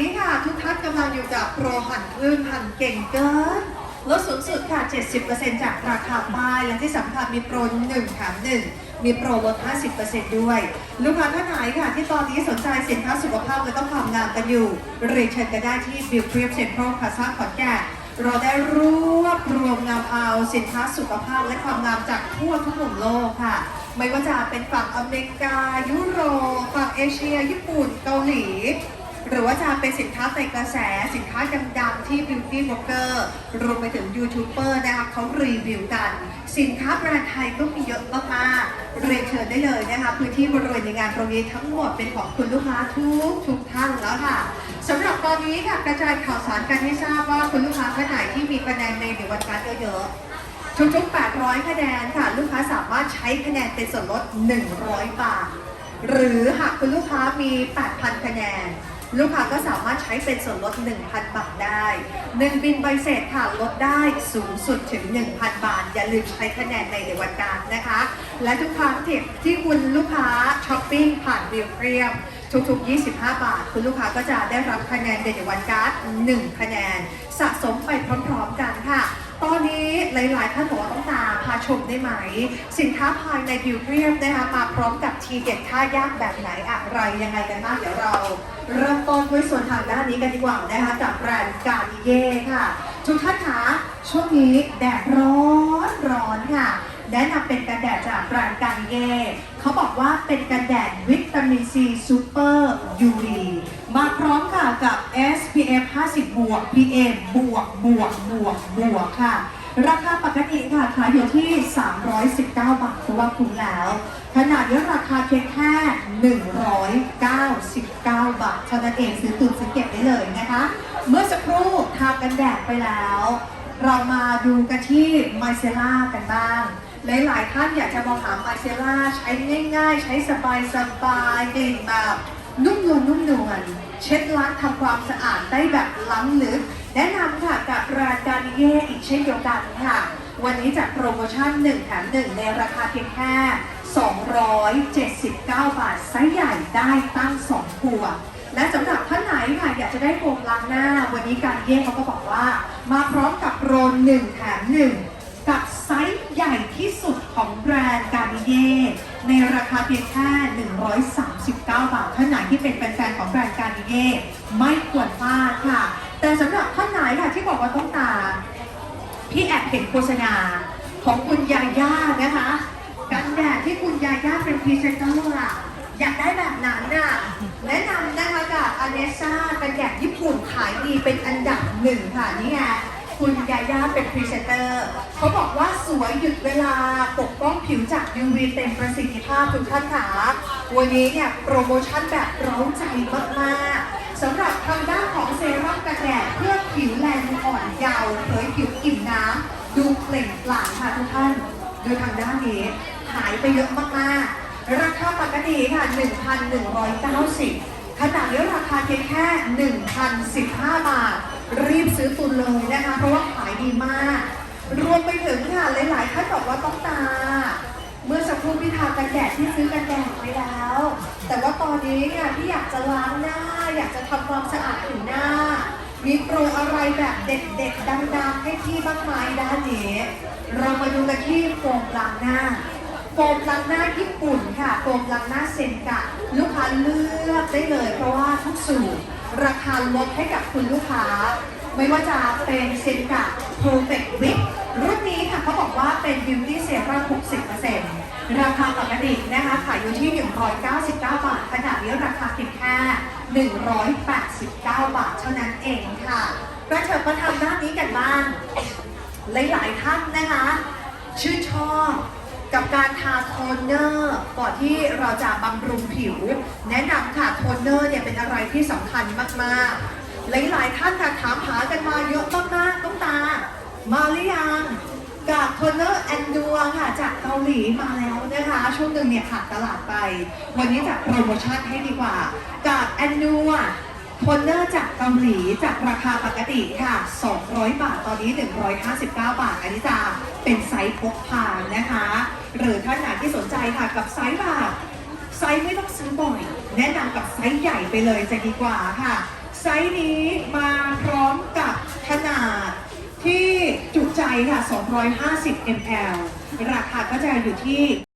นี้ค่ะ ทุกท่านกำลังอยู่กับโปรหั่นครึ่งหั่นเก่งเกินลดสูงสุดค่ะ 70%จากราคาป้ายและที่สำคัญมีโปร1แถม1มีโปรลด 50%ด้วย ลูกค้าท่านไหนค่ะ ที่ตอนนี้สนใจสินค้าสุขภาพและต้องความงามกันอยู่เรียนเชิญกันได้ที่บิวเทียบเซ็นทรัลพาซาขอนแก่นเราได้รวบรวมงามเอาสินค้าสุขภาพและความงามจากทั่วทุกมุมโลกค่ะ ไม่ว่าจะเป็นฝั่งอเมริกา ยุโรปฝั่งเอเชีย ญี่ปุ่นเกาหลี หรือว่าจะเป็นสินค้าในกระแสสินค้าดังๆที่ Beauty b l o g g e r รวมไปถึงยูทูบเบอร์นะคะเขารีวิวกัน สินค้าแบรนด์ไทยก็มีเยอะมากๆเรียนเชิญได้เลยนะคะพื้นที่บริเวณในงานตรงนี้ทั้งหมดเป็นของคุณลูกค้าทุกทุกท่านแล้วค่ะสำหรับตอนนี้ค่ะกระจายข่าวสารกันให้ทราบว่าคุณลูกค้าท่านไหนที่มีคะแนนในเดือนวันการเยอะๆทุกๆ 800 คะแนนค่ะ ลูกค้าสามารถใช้คะแนนเป็นส่วนลด 100 บาท หรือหากคุณลูกค้ามี 8,000 คะแนน ลูกค้าก็สามารถใช้เป็นส่วนลด 1,000 บาทได้ 1 บินใบเสร็จค่ะลดได้สูงสุดถึง 1,000 บาท อย่าลืมใช้คะแนนในเดือนวันการนะคะ และทุกครั้งที่ที่คุณลูกค้าช้อปปิ้งผ่านเรียมเรียมทุกๆ 25 บาท คุณลูกค้าก็จะได้รับคะแนนเดนวันการ์ด1คะแนน สะสมไปพร้อมๆกันค่ะ ตอนนี้หลายๆท่านบอกว่าต้อง ชมได้ไหม สินค้าภายในบิวเทียมนะคะมาพร้อมกับทีเด็ดท่ายากแบบไหนอะไรยังไงกันบ้างเดี๋ยวเรา เริ่มต้นด้วยส่วนทางด้านนี้กันดีกว่านะคะกับแบรนด์การนิเย่ค่ะ ทุกท่านคะช่วงนี้แดดร้อนร้อนค่ะแนะนำเป็นกันแดดจากแบรนด์การนิเย่เขาบอกว่าเป็นกันแดดวิตามินซีซูเปอร์ยูวีมาพร้อมค่ะกับ SPF 50 บวก PA บวกบวกบวกบวกค่ะ ราคาปกติค่ะขายอยู่ที่ 319 บาทเพราว่าคุ้มแล้ว ขนาดนี้ราคาเพียงแค่ 199 บาทเท่านั้นเองซื้อตุนซื้อเก็บได้เลยนะคะ เมื่อสักครู่ทากันแดดไปแล้ว เรามาดูกันที่ไมเซล่ากันบ้างหลายๆท่านอยากจะมองหาไมเซล่าใช้ง่ายๆ ใช้สบายสบายกลิ่นแบบนุ่มนวลนุ่มนวลเช็ดล้างทำความสะอาดได้แบบล้ำลึก แนะนำค่ะกับรายการเย่อีกเช่นเดียวกันค่ะ วันนี้จัดโปรโมชั่น1แถม1ในราคาเพียงแค่ 279 บาทไซส์ใหญ่ได้ตั้ง2ขวดและสำหรับท่านไหนค่ะอยากจะได้โฟมล้างหน้า วันนี้การเย่เขาก็บอกว่า มาพร้อมกับโปร1แถม1กับไซส์ใหญ่ที่สุดของแบรนด์การเย่ในราคาเพียงแค่ 139 บาทท่านไหนที่เป็นแฟนๆของแบรนด์การเย่ไม่ควรพลาดค่ะ แต่สำหรับท่านไหนค่ะที่บอกว่าต้องตาพี่แอบเห็นโฆษณาของคุณยาย่านะคะกันแดดที่คุณยาย่าเป็นพรีเซนเตอร์อะอยากได้แบบนั้นน่ะแนะนำนะคะกับอเนซ่ากันแดดญี่ปุ่นขายดีเป็นอันดับหนึ่งค่ะนี่ไงคุณยาย่าเป็นพรีเซนเตอร์เขาบอกว่าสวยหยุดเวลาปกป้องผิวจาก UV เต็มประสิทธิภาพทุกท่านค่ะวันนี้เนี่ยโปรโมชั่นแบบร้าใจมากๆ สำหรับทางด้านของเซรั่มกันแดดเพื่อผิวแลดูอ่อนเยาว์เผยผิวอิ่มน้ำดูเปล่งปลั่งค่ะทุกท่านโดูทางด้านนี้หายไปเยอะมากๆ ราคาปกติค่ะ 1,190ขนาดนี้ราคาเพียงแค่ 1,015 บาท รีบซื้อตุนเลยนะคะ เพราะว่าขายดีมาก รวมไปถึงค่ะหลายๆท่านบอกว่าต้องตา เมื่อสักครู่พี่ทากันแดดที่ซื้อกันแดดไปแล้ว ตอนนี้เนี่ยที่อยากจะล้างหน้า อยากจะทำความสะอาดผิวหน้า มีโปรอะไรแบบเด็ดๆดังๆ ให้พี่บ้างไหมด้านนี้เรามาดูกันที่โฟมล้างหน้าโฟมล้างหน้าญี่ปุ่นค่ะโฟมล้างหน้าเซนกะ ลูกค้าเลือกได้เลย เพราะว่าทุกสูตรราคาลดให้กับคุณลูกค้า ไม่ว่าจะเป็นเซนกะ Perfect Whip รุ่นนี้ค่ะเขาบอกว่าเป็น Beauty Serum 60%ราคาปกตินะคะขายอยู่ที่ 199 บาทขณะนี้ราคาเพียงแค่ 189 บาทเท่านั้นเองค่ะกระเถิบมาทำด้านนี้กันบ้างหลาย ๆ ท่านนะคะ ชื่นชอบกับการทาโทนเนอร์ก่อนที่เราจะบำรุงผิว แนะนำค่ะโทนเนอร์เนี่ยเป็นอะไรที่สำคัญมาก ๆ หลายๆท่านค่ะถามหากันมาเยอะมากๆต้องตา มาหรือยังกับโทนเนอร์แอนดัวค่ะ จากเกาหลีมาแล้วนะคะ ช่วงหนึ่งเนี่ยขาดตลาดไป วันนี้จัดโปรโมชั่นให้ดีกว่า กับแอนดัวโทนเนอร์จากเกาหลีจากราคาปกติค่ะ 200 บาท ตอนนี้ 159 บาท อันนี้จะเป็นไซส์พกพานะคะ หรือท่านไหนที่สนใจค่ะกับไซส์แบบ ซส์ไม่ต้องซื้อบ่อย แนะนำกับไซส์ใหญ่ไปเลยจะดีกว่าค่ะ ไซส์นี้มาพร้อมกับขนาดที่จุใจค่ะ 250 ml ราคาก็จะอยู่ที่